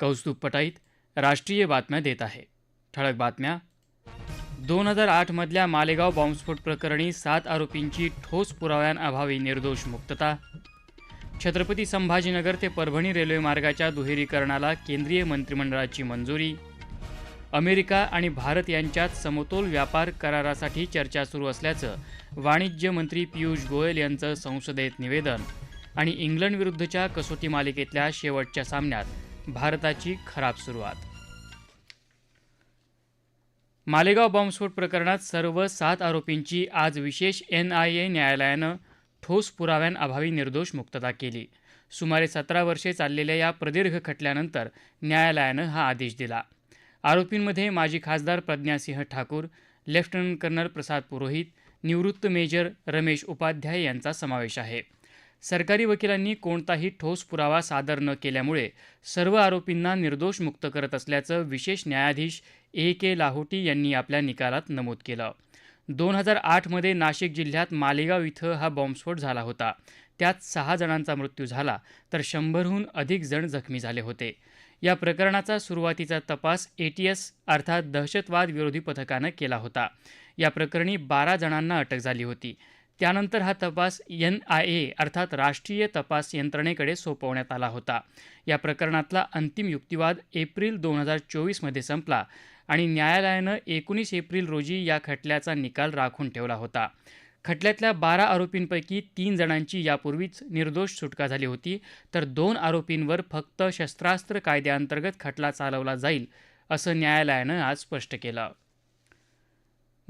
कौस्तुभ पटाईत राष्ट्रीय बातम्या देत आहे. ठळक बातम्या. दोन हजार आठमधल्या मालेगाव बॉम्बस्फोट प्रकरणी सात आरोपींची ठोस पुराव्यांअभावी निर्दोष मुक्तता. छत्रपती संभाजीनगर ते परभणी रेल्वे मार्गाच्या दुहेरीकरणाला केंद्रीय मंत्रिमंडळाची मंजुरी. अमेरिका आणि भारत यांच्यात समतोल व्यापार करारासाठी चर्चा सुरू असल्याचं वाणिज्य मंत्री पियुष गोयल यांचं संसदेत निवेदन आणि इंग्लंडविरुद्धच्या कसोटी मालिकेतल्या शेवटच्या सामन्यात भारताची खराब सुरुवात. मालेगाव बॉम्बस्फोट प्रकरणात सर्व सात आरोपींची आज विशेष एन आय ए न्यायालयानं ठोस पुराव्यांअभावी निर्दोष मुक्तता केली. सुमारे सतरा वर्षे चाललेल्या या प्रदीर्घ खटल्यानंतर न्यायालयानं हा आदेश दिला. आरोपींमध्ये माजी खासदार प्रज्ञासिंह ठाकूर लेफ्टनंट कर्नल प्रसाद पुरोहित निवृत्त मेजर रमेश उपाध्याय यांचा समावेश आहे. सरकारी वकिलांनी कोणताही ठोस पुरावा सादर न केल्यामुळे सर्व आरोपींना निर्दोष मुक्त करत असल्याचं विशेष न्यायाधीश ए के लाहोटी यांनी आपल्या निकालात नमूद केलं. दोन हजार आठमध्ये नाशिक जिल्ह्यात मालेगाव इथं हा बॉम्बस्फोट झाला होता. त्यात सहा जणांचा मृत्यू झाला तर शंभरहून अधिक जण जखमी झाले होते. या प्रकरणाचा सुरुवातीचा तपास एटीएस अर्थात दहशतवाद विरोधी पथकानं केला होता. या प्रकरणी बारा जणांना अटक झाली होती. त्यानंतर हा तपास एन आय ए अर्थात राष्ट्रीय तपास यंत्रणेकडे सोपवण्यात आला होता. या प्रकरणातला अंतिम युक्तिवाद एप्रिल दोन हजार चोवीसमध्ये संपला आणि न्यायालयानं एकोणीस एप्रिल रोजी या खटल्याचा निकाल राखून ठेवला होता. खटल्यातल्या बारा आरोपींपैकी तीन जणांची यापूर्वीच निर्दोष सुटका झाली होती तर दोन आरोपींवर फक्त शस्त्रास्त्र कायद्याअंतर्गत खटला चालवला जाईल असं न्यायालयानं आज स्पष्ट केलं.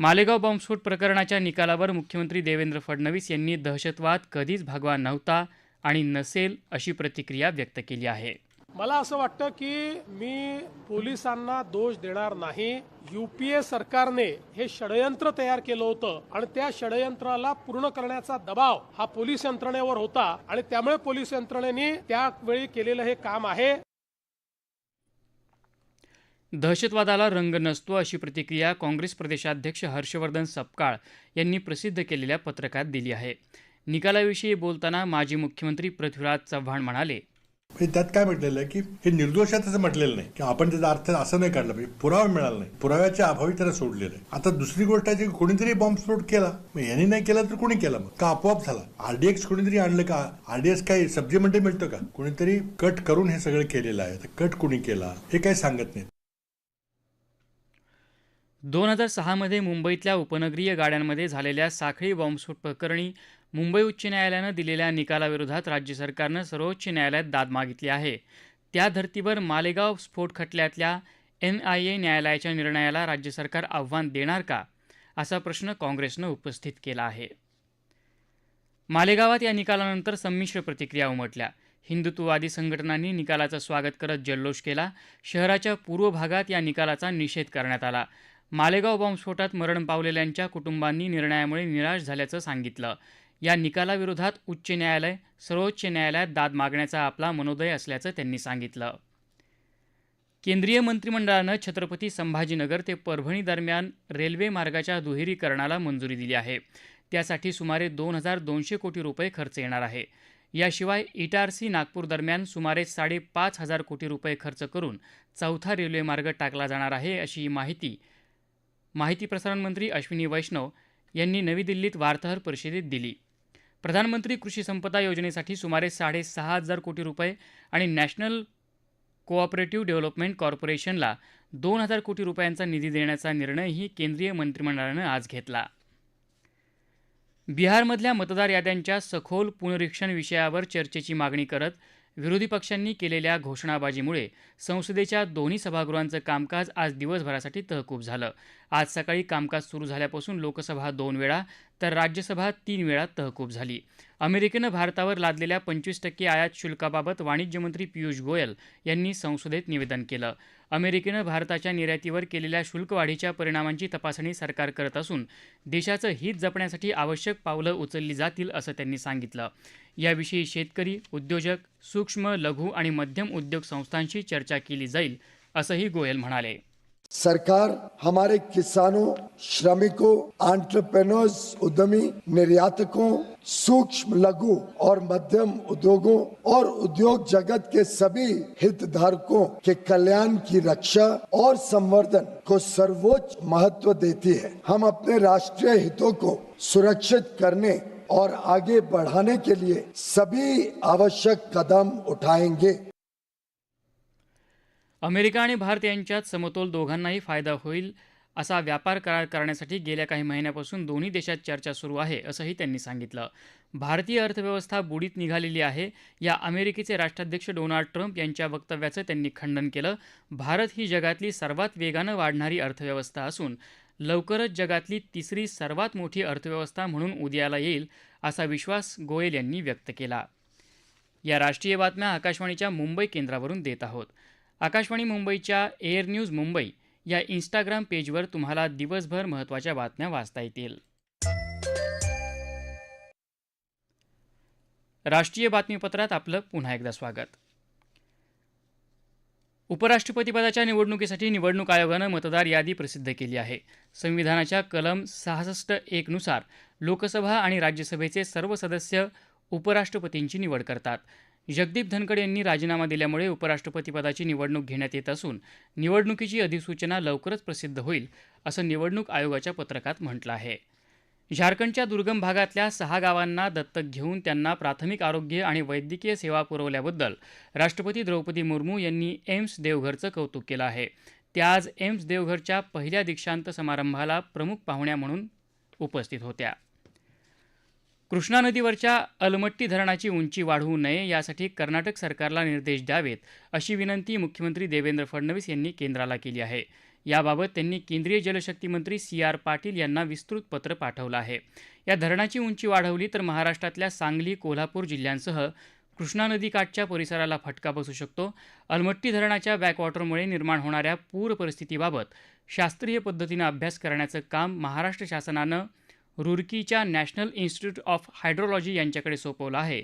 मालेगाव बॉम्बस्फोट प्रकरणाच्या निकालावर मुख्यमंत्री देवेंद्र फडणवीस यांनी दहशतवाद कधीच भगवा नव्हता आणि नसेल अशी प्रतिक्रिया व्यक्त केली आहे. मला असं वाटतं की मी पोलिसांना दोष देणार नाही. युपीए सरकारने हे षडयंत्र तयार केलं होतं आणि त्या षडयंत्राला पूर्ण करण्याचा दबाव हा पोलीस यंत्रणेवर होता आणि त्यामुळे पोलीस यंत्रणेने त्यावेळी केलेलं हे काम आहे. दहशतवादाला रंग नसतो अशी प्रतिक्रिया काँग्रेस प्रदेशाध्यक्ष हर्षवर्धन सपकाळ यांनी प्रसिद्ध केलेल्या पत्रकात दिली आहे. निकालाविषयी बोलताना माजी मुख्यमंत्री पृथ्वीराज चव्हाण म्हणाले त्यात काय म्हटलेलं आहे की हे निर्दोष आहे असं म्हटलेलं नाही. की आपण त्याचा अर्थ असं नाही काढला पाहिजे. पुरावा मिळाला नाही. पुराव्याच्या अभावी त्याला सोडलेलं आहे. आता दुसरी गोष्ट आहे की कोणीतरी बॉम्बस्फोट केला मग यांनी नाही केला तर कोणी केला मग? का आपोआप झाला? आरडीएक्स कोणीतरी आणलं का? आरडीएक्स काय सब्जी मध्ये मिळतं का? कोणीतरी कट करून हे सगळं केलेलं आहे. तर कट कोणी केला? हे काही सांगत नाही दोन हजार सहामध्ये मुंबईतल्या उपनगरीय गाड्यांमध्ये झालेल्या साखळी बॉम्बस्फोट प्रकरणी मुंबई उच्च न्यायालयानं दिलेल्या निकालाविरोधात राज्य सरकारनं सर्वोच्च न्यायालयात दाद मागितली आहे. त्या धर्तीवर मालेगाव स्फोट खटल्यातल्या एन आय ए न्यायालयाच्या निर्णयाला राज्य सरकार आव्हान देणार का? असा प्रश्न काँग्रेसनं उपस्थित केला आहे. मालेगावात या निकालानंतर संमिश्र प्रतिक्रिया उमटल्या. हिंदुत्ववादी संघटनांनी निकालाचं स्वागत करत जल्लोष केला. शहराच्या पूर्व भागात या निकालाचा निषेध करण्यात आला. मालेगाव बॉम्बस्फोटात मरण पावलेल्यांच्या कुटुंबांनी निर्णयामुळे निराश झाल्याचं सांगितलं. या निकालाविरोधात उच्च न्यायालय सर्वोच्च न्यायालयात दाद मागण्याचा आपला मनोदय असल्याचं त्यांनी सांगितलं. केंद्रीय मंत्रिमंडळानं छत्रपती संभाजीनगर ते परभणी दरम्यान रेल्वे मार्गाच्या दुहेरीकरणाला मंजुरी दिली आहे. त्यासाठी सुमारे दोन हजार दोनशे कोटी रुपये खर्च येणार आहे. याशिवाय इटारसी नागपूर दरम्यान सुमारे साडेपाच हजार कोटी रुपये खर्च करून चौथा रेल्वे मार्ग टाकला जाणार आहे अशी माहिती माहिती प्रसारण मंत्री अश्विनी वैष्णव यांनी नवी दिल्लीत वार्ताहर परिषदेत दिली. प्रधानमंत्री कृषी संपदा योजनेसाठी सुमारे साडेसहा हजार कोटी रुपये आणि नॅशनल कोऑपरेटिव्ह डेव्हलपमेंट कॉर्पोरेशनला दोन हजार कोटी रुपयांचा निधी देण्याचा निर्णयही केंद्रीय मंत्रिमंडळानं आज घेतला. बिहारमधल्या मतदार याद्यांच्या सखोल पुनरीक्षण विषयावर चर्चेची मागणी करत विरोधी पक्षांनी केलेल्या घोषणाबाजीमुळे संसदेच्या दोन्ही सभागृहांचं कामकाज आज दिवसभरासाठी तहकूब झालं. आज सकाळी कामकाज सुरू झाल्यापासून लोकसभा दोन वेळा तर राज्यसभा तीन वेळा तहकूब झाली. अमेरिकेनं भारतावर लादलेल्या पंचवीस टक्के आयात शुल्काबाबत वाणिज्य मंत्री पियुष गोयल यांनी संसदेत निवेदन केलं. अमेरिकेनं भारताच्या निर्यातीवर केलेल्या शुल्कवाढीच्या परिणामांची तपासणी सरकार करत असून देशाचं हित जपण्यासाठी आवश्यक पावलं उचलली जातील असं त्यांनी सांगितलं. याविषयी शेतकरी उद्योजक सूक्ष्म लघु आणि मध्यम उद्योग संस्थांशी चर्चा केली जाईल असंही गोयल म्हणाले. सरकार हमारे किसानों, श्रमिकों एंटरप्रेन्योर्स उद्यमी, निर्यातकों, सूक्ष्म लघु और मध्यम उद्योगों और उद्योग जगत के सभी हितधारकों के कल्याण की रक्षा और संवर्धन को सर्वोच्च महत्व देती है। हम अपने राष्ट्रीय हितों को सुरक्षित करने और आगे बढ़ाने के लिए सभी आवश्यक कदम उठाएँगे। अमेरिका आणि भारत यांच्यात समतोल दोघांनाही फायदा होईल असा व्यापार करार करण्यासाठी गेल्या काही महिन्यापासून दोन्ही देशात चर्चा सुरू आहे असंही त्यांनी सांगितलं. भारतीय अर्थव्यवस्था बुडीत निघालेली आहे या अमेरिकेचे राष्ट्राध्यक्ष डोनाल्ड ट्रम्प यांच्या वक्तव्याचं त्यांनी खंडन केलं. भारत ही जगातली सर्वात वेगानं वाढणारी अर्थव्यवस्था असून लवकरच जगातली तिसरी सर्वात मोठी अर्थव्यवस्था म्हणून उदयाला येईल असा विश्वास गोयल यांनी व्यक्त केला. या राष्ट्रीय बातम्या आकाशवाणीच्या मुंबई केंद्रावरून देत आहोत. आकाशवाणी मुंबईच्या एअर न्यूज मुंबई या इंस्टाग्राम पेजवर तुम्हाला दिवसभर महत्त्वाच्या बातम्या वाचता येतील. राष्ट्रीय बातमीपत्रात आपलं पुन्हा एकदा स्वागत. उपराष्ट्रपतीपदाच्या निवडणुकीसाठी निवडणूक आयोगानं मतदार यादी प्रसिद्ध केली आहे. संविधानाच्या कलम सहासष्ट एकनुसार लोकसभा आणि राज्यसभेचे सर्व सदस्य उपराष्ट्रपतींची निवड करतात. जगदीप धनखड यांनी राजीनामा दिल्यामुळे उपराष्ट्रपतीपदाची निवडणूक घेण्यात येत असून निवडणुकीची अधिसूचना लवकरच प्रसिद्ध होईल असं निवडणूक आयोगाच्या पत्रकात म्हटलं आहे. झारखंडच्या दुर्गम भागातल्या सहा गावांना दत्तक घेऊन त्यांना प्राथमिक आरोग्य आणि वैद्यकीय सेवा पुरवल्याबद्दल राष्ट्रपती द्रौपदी मुर्मू यांनी एम्स देवघरचं कौतुक केलं आहे. त्या आज एम्स देवघरच्या पहिल्या दीक्षांत समारंभाला प्रमुख पाहुण्या म्हणून उपस्थित होत्या. कृष्णा नदीवरच्या अलमट्टी धरणाची उंची वाढवू नये यासाठी कर्नाटक सरकारला निर्देश द्यावेत अशी विनंती मुख्यमंत्री देवेंद्र फडणवीस यांनी केंद्राला केली आहे. याबाबत त्यांनी केंद्रीय जलशक्ती मंत्री सी आर पाटील यांना विस्तृत पत्र पाठवलं आहे. या धरणाची उंची वाढवली तर महाराष्ट्रातल्या सांगली कोल्हापूर जिल्ह्यांसह कृष्णा नदीकाठच्या परिसराला फटका बसू शकतो. अलमट्टी धरणाच्या बॅकवॉटरमुळे निर्माण होणाऱ्या पूर परिस्थितीबाबत शास्त्रीय पद्धतीनं अभ्यास करण्याचं काम महाराष्ट्र शासनानं रुरकीच्या नॅशनल इन्स्टिट्यूट ऑफ हायड्रोलॉजी यांच्याकडे सोपवलं आहे.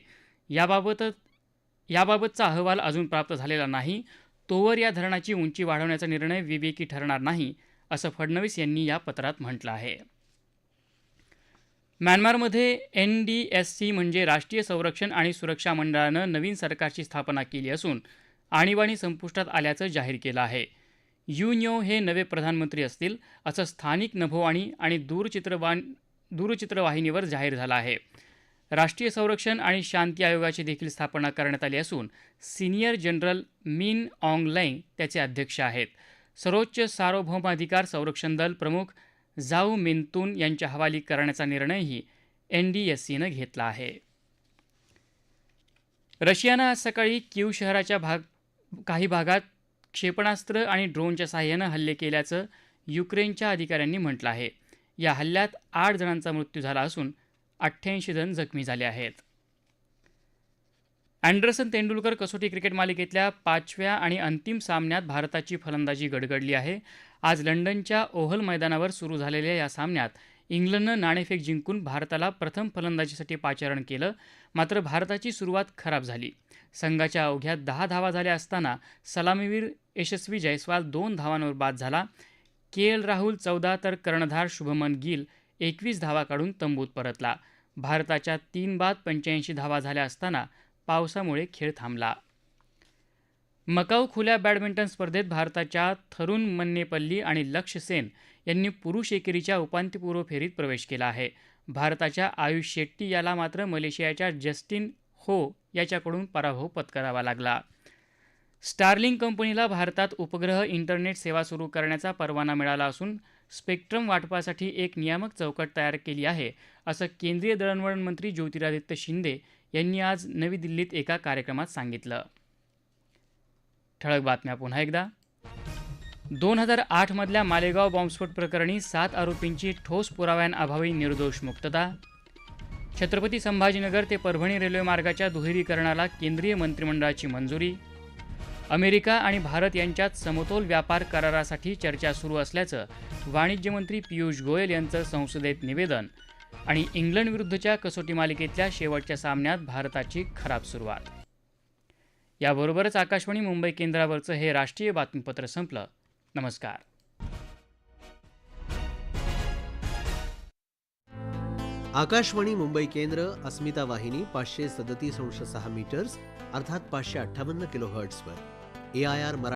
याबाबत याबाबतचा अहवाल अजून प्राप्त झालेला नाही. तोवर या धरणाची उंची वाढवण्याचा निर्णय विवेकी ठरणार नाही असं फडणवीस यांनी या पत्रात म्हटलं आहे. म्यानमारमध्ये एन डी एस सी म्हणजे राष्ट्रीय संरक्षण आणि सुरक्षा मंडळानं नवीन सरकारची स्थापना केली असून आणीबाणी संपुष्टात आल्याचं जाहीर केलं आहे. युन्यो हे नवे प्रधानमंत्री असतील असं स्थानिक नभोवाणी आणि दूरचित्रवाण दूरचित्रवाहिनीवर जाहीर झाला आहे. राष्ट्रीय संरक्षण आणि शांती आयोगाची देखील स्थापना करण्यात आली असून senior general Min Aung Hlaing त्याचे अध्यक्ष आहेत. सर्वोच्च सार्वभौमाधिकार संरक्षण दल प्रमुख जाऊ मिनतून यांच्या हवाली करण्याचा निर्णयही एन डी एस सीनं घेतला आहे. रशियानं आज सकाळी क्यू शहराच्या भाग काही भागात क्षेपणास्त्र आणि ड्रोनच्या सहाय्यानं हल्ले केल्याचं युक्रेनच्या अधिकाऱ्यांनी म्हटलं आहे. या हल्ल्यात आठ जणांचा मृत्यू झाला असून अठ्ठ्याऐंशी जण जखमी झाले आहेत. अँडरसन तेंडुलकर कसोटी क्रिकेट मालिकेतल्या पाचव्या आणि अंतिम सामन्यात भारताची फलंदाजी गडगडली आहे. आज लंडनच्या ओव्हल मैदानावर सुरू झालेल्या या सामन्यात इंग्लंडनं नाणेफेक जिंकून भारताला प्रथम फलंदाजीसाठी पाचारण केलं. मात्र भारताची सुरुवात खराब झाली. संघाच्या अवघ्या दहा धावा झाल्या असताना सलामीवीर यशस्वी जयस्वाल दोन धावांवर बाद झाला. के एल राहुल चौदा तर कर्णधार शुभमन गिल एकवीस धावा काढून तंबूत परतला. भारताच्या तीन बाद पंच्याऐंशी धावा झाल्या असताना पावसामुळे खेळ थांबला. मकाऊ खुल्या बॅडमिंटन स्पर्धेत भारताच्या थरुण मन्नेपल्ली आणि लक्ष सेन यांनी पुरुष एकेरीच्या उपांत्यपूर्व फेरीत प्रवेश केला आहे. भारताच्या आयुष शेट्टी याला मात्र मलेशियाच्या जस्टिन हो याच्याकडून पराभव पत्करावा लागला. स्टारलिंग कंपनीला भारतात उपग्रह इंटरनेट सेवा सुरू करण्याचा परवाना मिळाला असून स्पेक्ट्रम वाटपासाठी एक नियामक चौकट तयार केली आहे असं केंद्रीय दळणवळण मंत्री ज्योतिरादित्य शिंदे यांनी आज नवी दिल्लीत एका कार्यक्रमात सांगितलं. ठळक बातम्या पुन्हा एकदा. दोन हजार आठमधल्या मालेगाव बॉम्बस्फोट प्रकरणी सात आरोपींची ठोस पुराव्यांअभावी निर्दोष मुक्तता. छत्रपती संभाजीनगर ते परभणी रेल्वे मार्गाच्या दुहेरीकरणाला केंद्रीय मंत्रिमंडळाची मंजुरी. अमेरिका आणि भारत यांच्यात समतोल व्यापार करारासाठी चर्चा सुरू असल्याचं वाणिज्य मंत्री पियुष गोयल यांचं संसदेत निवेदन आणि इंग्लंड विरुद्धच्या कसोटी मालिकेतल्या शेवटच्या सामन्यात भारताची खराब सुरुवात. याबरोबरच आकाशवाणी मुंबई केंद्रावरचं हे राष्ट्रीय बातमीपत्र संपलं. नमस्कार. आकाशवाणी मुंबई केंद्र अस्मिता वाहिनी पाचशे सदतीस अंश सहा मीटर्स अर्थात पाचशे अठ्ठावन्न किलो हर्ट्सवर ए आय आर